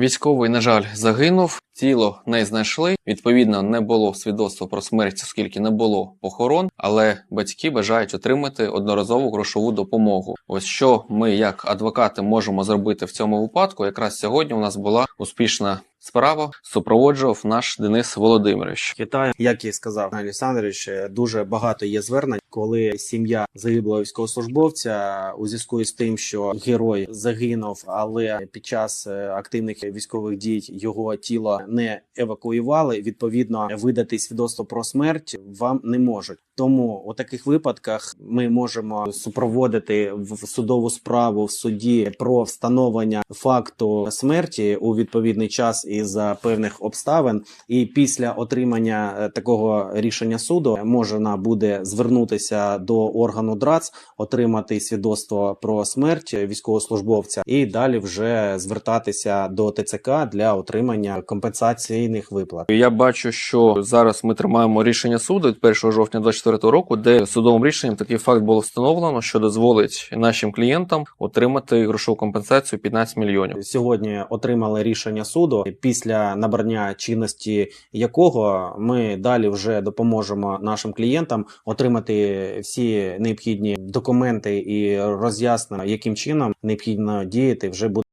Військовий, на жаль, загинув. Тіло не знайшли. Відповідно, не було свідоцтва про смерть, оскільки не було похорон. Але батьки бажають отримати одноразову грошову допомогу. Ось що ми, як адвокати, можемо зробити в цьому випадку. Якраз сьогодні у нас була успішна справа. Супроводжував наш Денис Володимирович. Китай, як і сказав Олександрович, дуже багато є звернень, коли сім'я загиблого військовослужбовця у зв'язку з тим, що герой загинув, але під час е, активних військових дій його тіло не евакуювали. Відповідно, видати свідоцтво про смерть вам не можуть. Тому у таких випадках ми можемо супроводити в судову справу в суді про встановлення факту смерті у відповідний час і за певних обставин. І після отримання е, такого рішення суду можна буде звернутися до органу ДРАЦ, отримати свідоцтво про смерть військовослужбовця, і далі вже звертатися до ТЦК для отримання компенсаційних виплат. Я бачу, що зараз ми тримаємо рішення суду від 1 жовтня 2024 року, де судовим рішенням такий факт було встановлено, що дозволить нашим клієнтам отримати грошову компенсацію 15 мільйонів. Сьогодні отримали рішення суду, після набрання чинності якого ми далі вже допоможемо нашим клієнтам отримати всі необхідні документи і роз'яснення, яким чином необхідно діяти вже буде.